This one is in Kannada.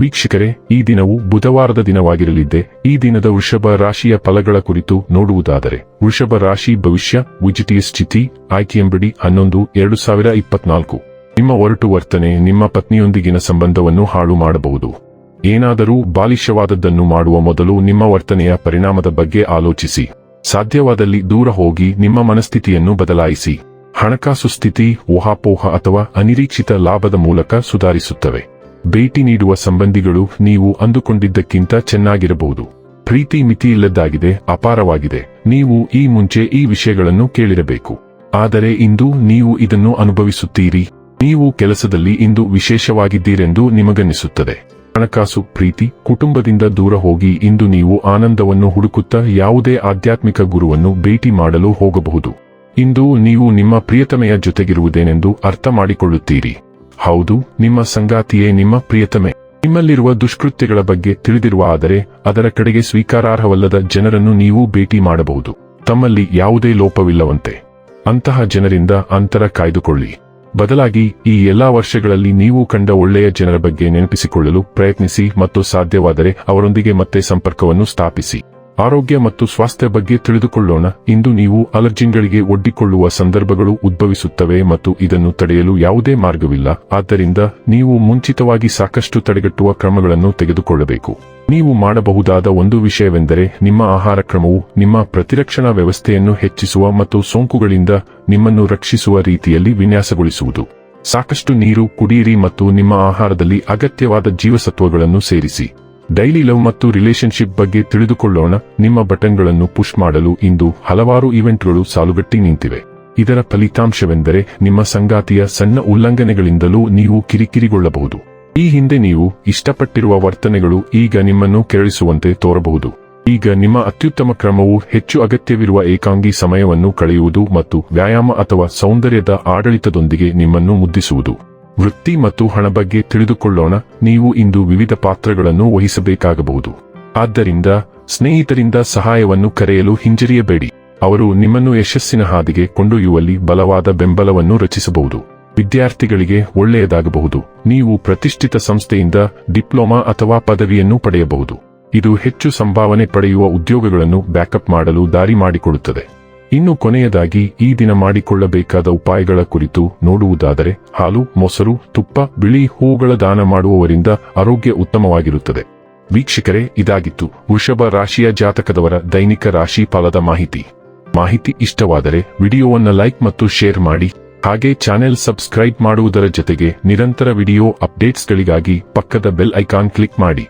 ವೀಕ್ಷಕರೇ, ಈ ದಿನವು ಬುಧವಾರದ ದಿನವಾಗಿರಲಿದ್ದೆ, ಈ ದಿನದ ವೃಷಭ ರಾಶಿಯ ಫಲಗಳ ಕುರಿತು ನೋಡುವುದಾದರೆ, ವೃಷಭ ರಾಶಿ ಭವಿಷ್ಯ ವಿಜಿಟಿಯ ಸ್ಥಿತಿ ಆಯ್ಕೆಯಂಬಡಿ ಹನ್ನೊಂದು, ಎರಡು ಸಾವಿರ ಇಪ್ಪತ್ನಾಲ್ಕು. ನಿಮ್ಮ ಒರಟು ವರ್ತನೆ, ನಿಮ್ಮ ಪತ್ನಿಯೊಂದಿಗಿನ ಸಂಬಂಧವನ್ನು ಹಾಳು ಮಾಡಬಹುದು. ಏನಾದರೂ ಬಾಲಿಶವಾದದ್ದನ್ನು ಮಾಡುವ ಮೊದಲು ನಿಮ್ಮ ವರ್ತನೆಯ ಪರಿಣಾಮದ ಬಗ್ಗೆ ಆಲೋಚಿಸಿ. ಸಾಧ್ಯವಾದಲ್ಲಿ ದೂರ ಹೋಗಿ ನಿಮ್ಮ ಮನಸ್ಥಿತಿಯನ್ನು ಬದಲಾಯಿಸಿ. ಹಣಕಾಸು ಸ್ಥಿತಿ, ಊಹಾಪೋಹ ಅಥವಾ ಅನಿರೀಕ್ಷಿತ ಲಾಭದ ಮೂಲಕ ಸುಧಾರಿಸುತ್ತವೆ. ಭೇಟಿ ನೀಡುವ ಸಂಬಂಧಿಗಳು ನೀವು ಅಂದುಕೊಂಡಿದ್ದಕ್ಕಿಂತ ಚೆನ್ನಾಗಿರಬಹುದು. ಪ್ರೀತಿ ಮಿತಿಯಿಲ್ಲದ್ದಾಗಿದೆ, ಅಪಾರವಾಗಿದೆ. ನೀವು ಈ ಮುಂಚೆ ಈ ವಿಷಯಗಳನ್ನು ಕೇಳಿರಬೇಕು. ಆದರೆ ಇಂದು ನೀವು ಇದನ್ನು ಅನುಭವಿಸುತ್ತೀರಿ. ನೀವು ಕೆಲಸದಲ್ಲಿ ಇಂದು ವಿಶೇಷವಾಗಿದ್ದೀರೆಂದು ನಿಮಗನ್ನಿಸುತ್ತದೆ. ಹಣಕಾಸು, ಪ್ರೀತಿ, ಕುಟುಂಬದಿಂದ ದೂರ ಹೋಗಿ ಇಂದು ನೀವು ಆನಂದವನ್ನು ಹುಡುಕುತ್ತಾ ಯಾವುದೇ ಆಧ್ಯಾತ್ಮಿಕ ಗುರುವನ್ನು ಭೇಟಿ ಮಾಡಲು ಹೋಗಬಹುದು. ಇಂದು ನೀವು ನಿಮ್ಮ ಪ್ರಿಯತಮೆಯ ಜೊತೆಗಿರುವುದೇನೆಂದು ಅರ್ಥ ಮಾಡಿಕೊಳ್ಳುತ್ತೀರಿ ಹೌದು, ನಿಮ್ಮ ಸಂಗಾತಿಯೇ ನಿಮ್ಮ ಪ್ರಿಯತಮೆ. ನಿಮ್ಮಲ್ಲಿರುವ ದುಷ್ಕೃತ್ಯಗಳ ಬಗ್ಗೆ ತಿಳಿದಿರುವ ಆದರೆ, ಅದರ ಕಡೆಗೆ ಸ್ವೀಕಾರಾರ್ಹವಲ್ಲದ ಜನರನ್ನು ನೀವು ಭೇಟಿ ಮಾಡಬಹುದು. ತಮ್ಮಲ್ಲಿ ಯಾವುದೇ ಲೋಪವಿಲ್ಲವಂತೆ. ಅಂತಹ ಜನರಿಂದ ಅಂತರ ಕಾಯ್ದುಕೊಳ್ಳಿ. ಬದಲಾಗಿ, ಈ ಎಲ್ಲಾ ವರ್ಷಗಳಲ್ಲಿ ನೀವು ಕಂಡ ಒಳ್ಳೆಯ ಜನರ ಬಗ್ಗೆ ನೆನಪಿಸಿಕೊಳ್ಳಲು ಪ್ರಯತ್ನಿಸಿ ಮತ್ತು ಸಾಧ್ಯವಾದರೆ ಅವರೊಂದಿಗೆ ಮತ್ತೆ ಸಂಪರ್ಕವನ್ನು ಸ್ಥಾಪಿಸಿ. ಆರೋಗ್ಯ ಮತ್ತು ಸ್ವಾಸ್ಥ್ಯ ಬಗ್ಗೆ ತಿಳಿದುಕೊಳ್ಳೋಣ. ಇಂದು ನೀವು ಅಲರ್ಜಿನ್ಗಳಿಗೆ ಒಡ್ಡಿಕೊಳ್ಳುವ ಸಂದರ್ಭಗಳು ಉದ್ಭವಿಸುತ್ತವೆ ಮತ್ತು ಇದನ್ನು ತಡೆಯಲು ಯಾವುದೇ ಮಾರ್ಗವಿಲ್ಲ. ಆದ್ದರಿಂದ ನೀವು ಮುಂಚಿತವಾಗಿ ಸಾಕಷ್ಟು ತಡೆಗಟ್ಟುವ ಕ್ರಮಗಳನ್ನು ತೆಗೆದುಕೊಳ್ಳಬೇಕು. ನೀವು ಮಾಡಬಹುದಾದ ಒಂದು ವಿಷಯವೆಂದರೆ ನಿಮ್ಮ ಆಹಾರ ಕ್ರಮವು ನಿಮ್ಮ ಪ್ರತಿರಕ್ಷಣಾ ವ್ಯವಸ್ಥೆಯನ್ನು ಹೆಚ್ಚಿಸುವ ಮತ್ತು ಸೋಂಕುಗಳಿಂದ ನಿಮ್ಮನ್ನು ರಕ್ಷಿಸುವ ರೀತಿಯಲ್ಲಿ ವಿನ್ಯಾಸಗೊಳಿಸುವುದು. ಸಾಕಷ್ಟು ನೀರು ಕುಡಿಯಿರಿ ಮತ್ತು ನಿಮ್ಮ ಆಹಾರದಲ್ಲಿ ಅಗತ್ಯವಾದ ಜೀವಸತ್ವಗಳನ್ನು ಸೇರಿಸಿ. ಡೈಲಿ ಲವ್ ಮತ್ತು ರಿಲೇಶನ್ಶಿಪ್ ಬಗ್ಗೆ ತಿಳಿದುಕೊಳ್ಳೋಣ. ನಿಮ್ಮ ಬಟನ್ಗಳನ್ನು ಪುಷ್ ಮಾಡಲು ಇಂದು ಹಲವಾರು ಇವೆಂಟ್ಗಳು ಸಾಲುಗಟ್ಟಿ ನಿಂತಿವೆ. ಇದರ ಫಲಿತಾಂಶವೆಂದರೆ ನಿಮ್ಮ ಸಂಗಾತಿಯ ಸಣ್ಣ ಉಲ್ಲಂಘನೆಗಳಿಂದಲೂ ನೀವು ಕಿರಿಕಿರಿಗೊಳ್ಳಬಹುದು. ಈ ಹಿಂದೆ ನೀವು ಇಷ್ಟಪಟ್ಟಿರುವ ವರ್ತನೆಗಳು ಈಗ ನಿಮ್ಮನ್ನು ಕೆರಳಿಸುವಂತೆ ತೋರಬಹುದು. ಈಗ ನಿಮ್ಮ ಅತ್ಯುತ್ತಮ ಕ್ರಮವು ಹೆಚ್ಚು ಅಗತ್ಯವಿರುವ ಏಕಾಂಗಿ ಸಮಯವನ್ನು ಕಳೆಯುವುದು ಮತ್ತು ವ್ಯಾಯಾಮ ಅಥವಾ ಸೌಂದರ್ಯದ ಆಡಳಿತದೊಂದಿಗೆ ನಿಮ್ಮನ್ನು ಮುದ್ದಿಸುವುದು. ವೃತ್ತಿ ಮತ್ತು ಹಣ ಬಗ್ಗೆ ತಿಳಿದುಕೊಳ್ಳೋಣ. ನೀವು ಇಂದು ವಿವಿಧ ಪಾತ್ರಗಳನ್ನು ವಹಿಸಬೇಕಾಗಬಹುದು. ಆದ್ದರಿಂದ ಸ್ನೇಹಿತರಿಂದ ಸಹಾಯವನ್ನು ಕರೆಯಲು ಹಿಂಜರಿಯಬೇಡಿ. ಅವರು ನಿಮ್ಮನ್ನು ಯಶಸ್ಸಿನ ಹಾದಿಗೆ ಕೊಂಡೊಯ್ಯುವಲ್ಲಿ ಬಲವಾದ ಬೆಂಬಲವನ್ನು ರಚಿಸಬಹುದು. ವಿದ್ಯಾರ್ಥಿಗಳಿಗೆ ಒಳ್ಳೆಯದಾಗಬಹುದು. ನೀವು ಪ್ರತಿಷ್ಠಿತ ಸಂಸ್ಥೆಯಿಂದ ಡಿಪ್ಲೊಮಾ ಅಥವಾ ಪದವಿಯನ್ನು ಪಡೆಯಬಹುದು. ಇದು ಹೆಚ್ಚು ಸಂಭಾವನೆ ಪಡೆಯುವ ಉದ್ಯೋಗಗಳನ್ನು ಬ್ಯಾಕಪ್ ಮಾಡಲು ದಾರಿ ಮಾಡಿಕೊಡುತ್ತದೆ. ಇನ್ನು ಕೊನೆಯದಾಗಿ ಈ ದಿನ ಮಾಡಿಕೊಳ್ಳಬೇಕಾದ ಉಪಾಯಗಳ ಕುರಿತು ನೋಡುವುದಾದರೆ ಹಾಲು, ಮೊಸರು, ತುಪ್ಪ, ಬಿಳಿ ಹೂಗಳ ದಾನ ಮಾಡುವವರಿಂದ ಆರೋಗ್ಯ ಉತ್ತಮವಾಗಿರುತ್ತದೆ. ವೀಕ್ಷಕರೇ, ಇದಾಗಿತ್ತು ವೃಷಭ ರಾಶಿಯ ಜಾತಕದವರ ದೈನಿಕ ರಾಶಿ ಫಲದ ಮಾಹಿತಿ. ಮಾಹಿತಿ ಇಷ್ಟವಾದರೆ ವಿಡಿಯೋವನ್ನು ಲೈಕ್ ಮತ್ತು ಶೇರ್ ಮಾಡಿ, ಹಾಗೆ ಚಾನೆಲ್ ಸಬ್ಸ್ಕ್ರೈಬ್ ಮಾಡುವುದರ ಜೊತೆಗೆ ನಿರಂತರ ವಿಡಿಯೋ ಅಪ್ಡೇಟ್ಸ್ಗಳಿಗಾಗಿ ಪಕ್ಕದ ಬೆಲ್ ಐಕಾನ್ ಕ್ಲಿಕ್ ಮಾಡಿ.